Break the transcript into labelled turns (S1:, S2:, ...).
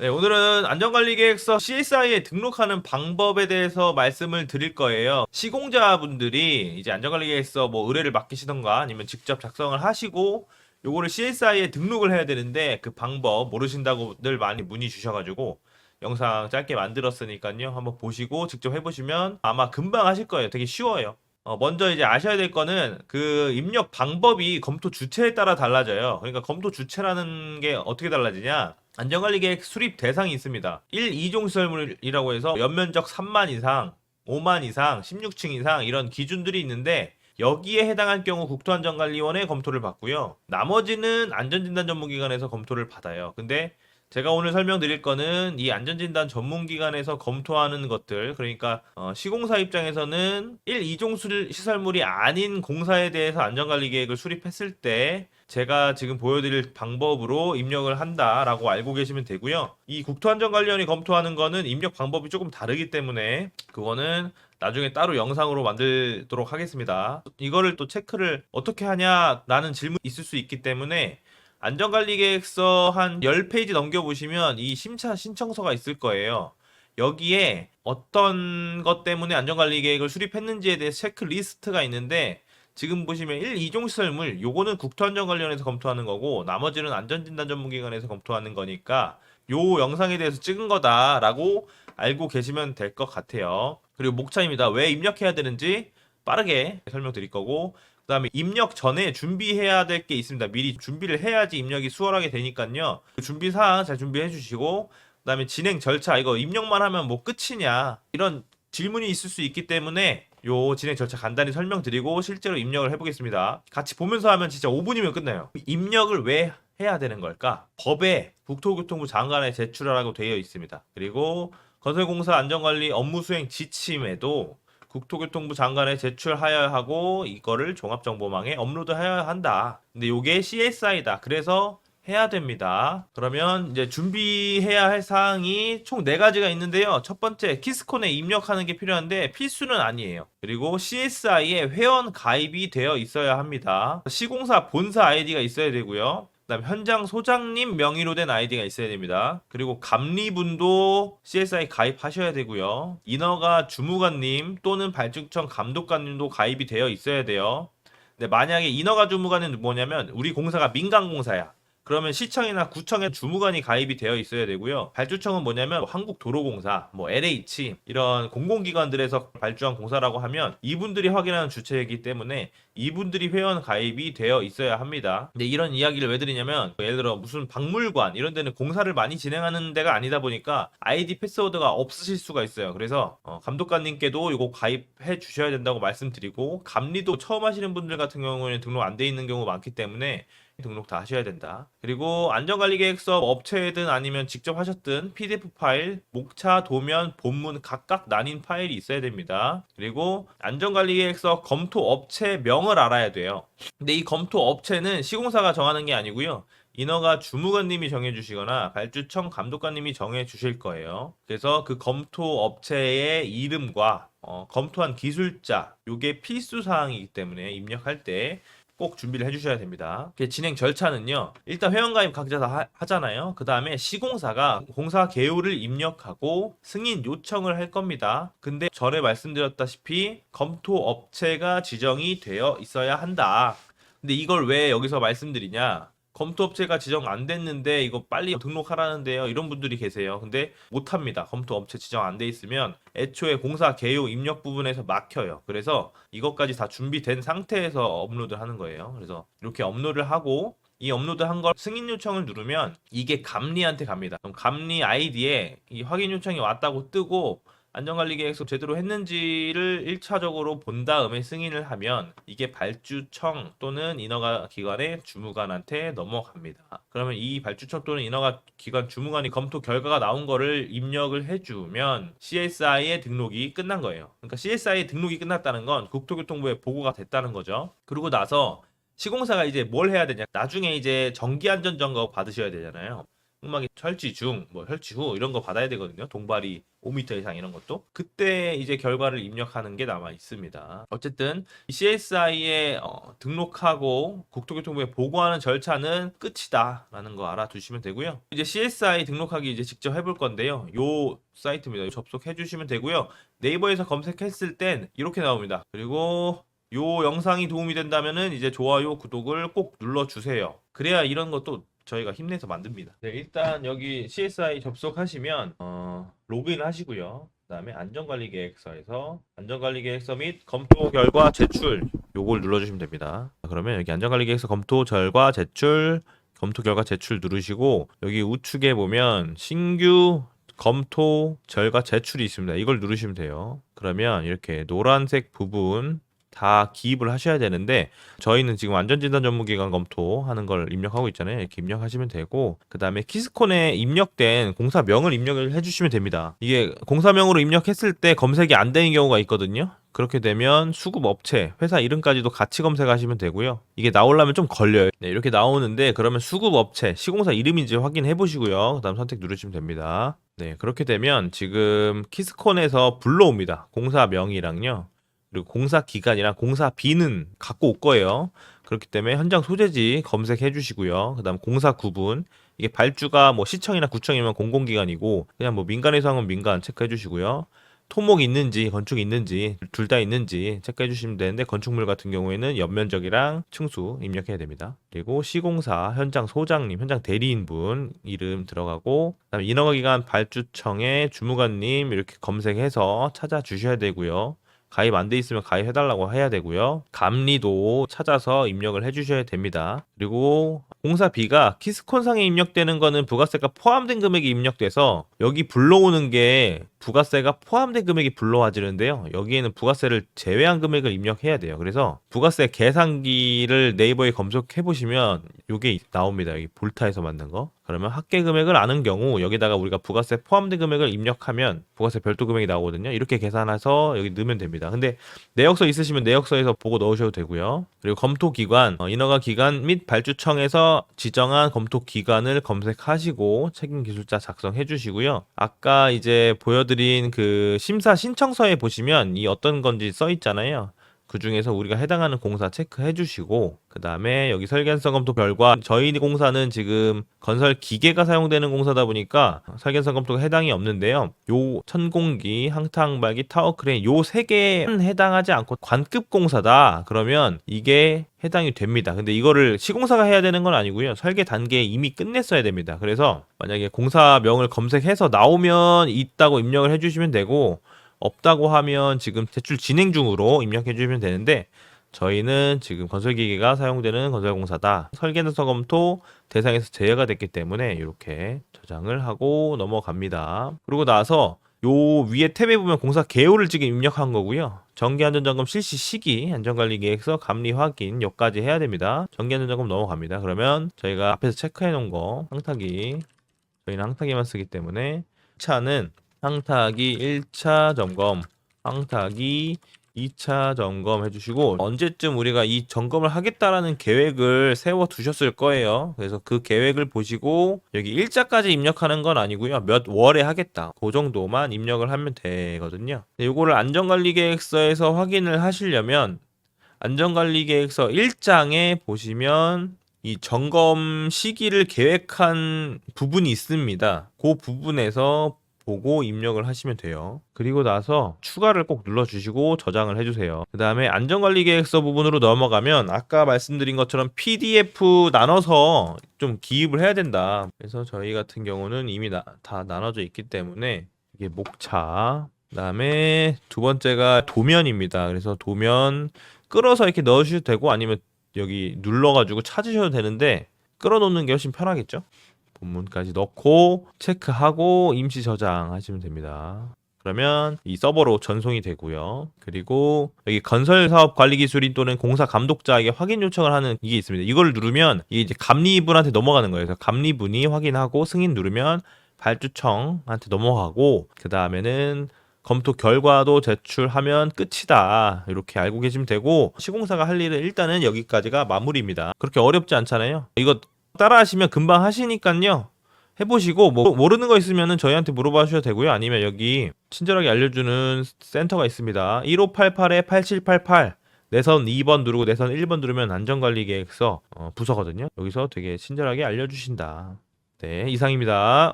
S1: 네, 오늘은 안전관리계획서 CSI에 등록하는 방법에 대해서 말씀을 드릴 거예요. 시공자분들이 이제 안전관리계획서 뭐 의뢰를 맡기시던가 아니면 직접 작성을 하시고 요거를 CSI에 등록을 해야 되는데 그 방법 모르신다고들 많이 문의 주셔가지고 영상 짧게 만들었으니까요. 한번 보시고 직접 해보시면 아마 금방 하실 거예요. 되게 쉬워요. 어, 먼저 이제 아셔야 될 거는 그 입력 방법이 검토 주체에 따라 달라져요. 그러니까 검토 주체라는 게 어떻게 달라지냐? 안전관리계획 수립 대상이 있습니다. 1, 2종 시설물이라고 해서 연면적 3만 이상, 5만 이상, 16층 이상 이런 기준들이 있는데 여기에 해당할 경우 국토안전관리원의 검토를 받고요. 나머지는 안전진단 전문기관에서 검토를 받아요. 근데 제가 오늘 설명드릴 거는 이 안전진단 전문기관에서 검토하는 것들, 그러니까 어, 시공사 입장에서는 1, 2종 수- 시설물이 아닌 공사에 대해서 안전관리 계획을 수립했을 때 제가 지금 보여드릴 방법으로 입력을 한다라고 알고 계시면 되고요. 이 국토안전관리원이 검토하는 거는 입력 방법이 조금 다르기 때문에 그거는 나중에 따로 영상으로 만들도록 하겠습니다. 이거를 또 체크를 어떻게 하냐라는 질문이 있을 수 있기 때문에 안전관리 계획서 한 10페이지 넘겨보시면 이 심차 신청서가 있을 거예요. 여기에 어떤 것 때문에 안전관리 계획을 수립했는지에 대해 체크리스트가 있는데 지금 보시면 1, 2종 시설물 요거는 국토안전관리원에서 검토하는 거고 나머지는 안전진단 전문기관에서 검토하는 거니까 요 영상에 대해서 찍은 거다라고 알고 계시면 될 것 같아요. 그리고 목차입니다. 왜 입력해야 되는지 빠르게 설명드릴 거고 그 다음에 입력 전에 준비해야 될 게 있습니다. 미리 준비를 해야지 입력이 수월하게 되니까요. 그 준비 사항 잘 준비해 주시고 그 다음에 진행 절차 이거 입력만 하면 뭐 끝이냐 이런 질문이 있을 수 있기 때문에 요 진행 절차 간단히 설명드리고 실제로 입력을 해보겠습니다. 같이 보면서 하면 진짜 5분이면 끝나요. 입력을 왜 해야 되는 걸까? 법에 국토교통부 장관에 제출하라고 되어 있습니다. 그리고 건설공사 안전관리 업무 수행 지침에도 국토교통부 장관에 제출하여야 하고 이거를 종합정보망에 업로드해야 한다. 근데 요게 CSI다. 그래서 해야 됩니다. 그러면 이제 준비해야 할 사항이 총네 가지가 있는데요. 첫 번째, 키스콘에 입력하는 게 필요한데 필수는 아니에요. 그리고 CSI에 회원 가입이 되어 있어야 합니다. 시공사 본사 아이디가 있어야 되고요. 그다음 현장 소장님 명의로 된 아이디가 있어야 됩니다. 그리고 감리분도 CSI 가입하셔야 되고요. 인허가 주무관님 또는 발주청 감독관님도 가입이 되어 있어야 돼요. 근데 만약에 인허가 주무관은 뭐냐면 우리 공사가 민간 공사야. 그러면 시청이나 구청에 주무관이 가입이 되어 있어야 되고요. 발주청은 뭐냐면 한국도로공사, 뭐 LH 이런 공공기관들에서 발주한 공사라고 하면 이분들이 확인하는 주체이기 때문에 이분들이 회원 가입이 되어 있어야 합니다. 근데 이런 이야기를 왜 드리냐면 예를 들어 무슨 박물관 이런 데는 공사를 많이 진행하는 데가 아니다 보니까 아이디 패스워드가 없으실 수가 있어요. 그래서 어, 감독관님께도 이거 가입해 주셔야 된다고 말씀드리고 감리도 처음 하시는 분들 같은 경우에는 등록 안 돼 있는 경우 많기 때문에 등록 다 하셔야 된다. 그리고 안전관리 계획서 업체든 아니면 직접 하셨든 PDF 파일, 목차, 도면, 본문 각각 나뉜 파일이 있어야 됩니다. 그리고 안전관리 계획서 검토 업체 명을 알아야 돼요. 근데 이 검토 업체는 시공사가 정하는 게 아니고요. 인허가 주무관님이 정해주시거나 발주청 감독관님이 정해주실 거예요. 그래서 그 검토 업체의 이름과 어, 검토한 기술자, 요게 필수 사항이기 때문에 입력할 때 꼭 준비를 해주셔야 됩니다. 그 진행 절차는요. 일단 회원가입 각자 다 하, 잖아요그 다음에 시공사가 공사 개요를 입력하고 승인 요청을 할 겁니다. 근데 전에 말씀드렸다시피 검토 업체가 지정이 되어 있어야 한다. 근데 이걸 왜 여기서 말씀드리냐? 검토 업체가 지정 안 됐는데 이거 빨리 등록하라는데요. 이런 분들이 계세요. 근데 못 합니다. 검토 업체 지정 안 돼 있으면 애초에 공사 개요 입력 부분에서 막혀요. 그래서 이것까지 다 준비된 상태에서 업로드 하는 거예요. 그래서 이렇게 업로드를 하고 이 업로드 한 걸 승인 요청을 누르면 이게 감리한테 갑니다. 그럼 감리 아이디에 이 확인 요청이 왔다고 뜨고 안전관리 계획서 제대로 했는지를 1차적으로 본 다음에 승인을 하면 이게 발주청 또는 인허가 기관의 주무관한테 넘어갑니다. 그러면 이 발주청 또는 인허가 기관 주무관이 검토 결과가 나온 거를 입력을 해주면 CSI의 등록이 끝난 거예요. 그러니까 CSI 등록이 끝났다는 건 국토교통부에 보고가 됐다는 거죠. 그러고 나서 시공사가 이제 뭘 해야 되냐? 나중에 이제 정기안전점검 받으셔야 되잖아요. 흑막이 설치 중, 뭐 설치 후 이런 거 받아야 되거든요. 동발이 5m 이상 이런 것도 그때 이제 결과를 입력하는 게 남아 있습니다. 어쨌든 CSI에 어, 등록하고 국토교통부에 보고하는 절차는 끝이다라는 거 알아두시면 되고요. 이제 CSI 등록하기 이제 직접 해볼 건데요. 요 사이트입니다. 접속해 주시면 되고요. 네이버에서 검색했을 땐 이렇게 나옵니다. 그리고 요 영상이 도움이 된다면은 이제 좋아요, 구독을 꼭 눌러주세요. 그래야 이런 것도 저희가 힘내서 만듭니다. 네, 일단 여기 CSI 접속하시면 어, 로그인 하시고요. 그다음에 안전관리 계획서에서 안전관리 계획서 및 검토 결과 제출 요걸 눌러주시면 됩니다. 그러면 여기 안전관리 계획서 검토 결과 제출 검토 결과 제출 누르시고 여기 우측에 보면 신규 검토 결과 제출이 있습니다. 이걸 누르시면 돼요. 그러면 이렇게 노란색 부분 다 기입을 하셔야 되는데 저희는 지금 안전진단 전문기관 검토하는 걸 입력하고 있잖아요. 이렇게 입력하시면 되고 그 다음에 키스콘에 입력된 공사명을 입력을 해주시면 됩니다. 이게 공사명으로 입력했을 때 검색이 안 되는 경우가 있거든요. 그렇게 되면 수급 업체, 회사 이름까지도 같이 검색하시면 되고요. 이게 나오려면 좀 걸려요. 네, 이렇게 나오는데 그러면 수급 업체, 시공사 이름인지 확인해 보시고요. 그다음 선택 누르시면 됩니다. 네, 그렇게 되면 지금 키스콘에서 불러옵니다. 공사명이랑요. 그리고 공사 기간이랑 공사 비는 갖고 올 거예요. 그렇기 때문에 현장 소재지 검색해 주시고요. 그다음 공사 구분 이게 발주가 뭐 시청이나 구청이면 공공기관이고 그냥 뭐 민간에서 하면 민간 체크해 주시고요. 토목이 있는지 건축이 있는지 둘 다 있는지 체크해 주시면 되는데 건축물 같은 경우에는 연면적이랑 층수 입력해야 됩니다. 그리고 시공사 현장 소장님, 현장 대리인분 이름 들어가고 그다음에 인허가기관 발주청의 주무관님 이렇게 검색해서 찾아 주셔야 되고요. 가입 안 돼 있으면 가입해달라고 해야 되고요. 감리도 찾아서 입력을 해주셔야 됩니다. 그리고 공사비가 키스콘상에 입력되는 거는 부가세가 포함된 금액이 입력돼서 여기 불러오는 게 부가세가 포함된 금액이 불러와지는데요. 여기에는 부가세를 제외한 금액을 입력해야 돼요. 그래서 부가세 계산기를 네이버에 검색해 보시면 이게 나옵니다. 여기 볼타에서 만든 거. 그러면 합계 금액을 아는 경우 여기다가 우리가 부가세 포함된 금액을 입력하면 부가세 별도 금액이 나오거든요. 이렇게 계산해서 여기 넣으면 됩니다. 근데 내역서 있으시면 내역서에서 보고 넣으셔도 되고요. 그리고 검토 기관, 어, 인허가 기관 및 발주청에서 지정한 검토 기관을 검색하시고 책임 기술자 작성해 주시고요. 아까 이제 보여 드린 그 심사 신청서에 보시면 이 어떤 건지 써 있잖아요. 그 중에서 우리가 해당하는 공사 체크해 주시고 그 다음에 여기 설계성 검토 결과 저희 공사는 지금 건설 기계가 사용되는 공사다 보니까 설계성 검토가 해당이 없는데요. 요 천공기, 항타항발기, 타워크레인 요 세 개에 해당하지 않고 관급 공사다. 그러면 이게 해당이 됩니다. 근데 이거를 시공사가 해야 되는 건 아니고요. 설계 단계에 이미 끝냈어야 됩니다. 그래서 만약에 공사명을 검색해서 나오면 있다고 입력을 해주시면 되고 없다고 하면 지금 제출 진행 중으로 입력해 주시면 되는데 저희는 지금 건설기계가 사용되는 건설공사다. 설계능서 검토 대상에서 제외가 됐기 때문에 이렇게 저장을 하고 넘어갑니다. 그리고 나서 요 위에 탭에 보면 공사 개요를 지금 입력한 거고요. 정기안전점검 실시 시기, 안전관리계획서, 감리 확인 여기까지 해야 됩니다. 정기안전점검 넘어갑니다. 그러면 저희가 앞에서 체크해 놓은 거 항타기 저희는 항타기만 쓰기 때문에 차는 항타기 1차 점검, 항타기 2차 점검 해주시고 언제쯤 우리가 이 점검을 하겠다라는 계획을 세워 두셨을 거예요. 그래서 그 계획을 보시고 여기 일자까지 입력하는 건 아니고요. 몇 월에 하겠다. 그 정도만 입력을 하면 되거든요. 이거를 안전관리 계획서에서 확인을 하시려면 안전관리 계획서 1장에 보시면 이 점검 시기를 계획한 부분이 있습니다. 그 부분에서 보고 입력을 하시면 돼요. 그리고 나서 추가를 꼭 눌러주시고 저장을 해주세요. 그 다음에 안전관리 계획서 부분으로 넘어가면 아까 말씀드린 것처럼 PDF 나눠서 좀 기입을 해야 된다. 그래서 저희 같은 경우는 이미 나, 다 나눠져 있기 때문에 이게 목차. 그 다음에 두 번째가 도면입니다. 그래서 도면 끌어서 이렇게 넣으셔도 되고 아니면 여기 눌러가지고 찾으셔도 되는데 끌어놓는 게 훨씬 편하겠죠? 본문까지 넣고 체크하고 임시 저장하시면 됩니다. 그러면 이 서버로 전송이 되고요. 그리고 여기 건설 사업 관리 기술인 또는 공사 감독자에게 확인 요청을 하는 이게 있습니다. 이걸 누르면 이게 이제 감리분한테 넘어가는 거예요. 그래서 감리분이 확인하고 승인 누르면 발주청한테 넘어가고 그 다음에는 검토 결과도 제출하면 끝이다. 이렇게 알고 계시면 되고 시공사가 할 일은 일단은 여기까지가 마무리입니다. 그렇게 어렵지 않잖아요. 이거 따라 하시면 금방 하시니까요. 해보시고 뭐 모르는 거 있으면은 저희한테 물어봐 주셔도 되고요. 아니면 여기 친절하게 알려주는 센터가 있습니다. 1588-8788 내선 2번 누르고 내선 1번 누르면 안전관리계획서 어, 부서거든요. 여기서 되게 친절하게 알려주신다. 네, 이상입니다.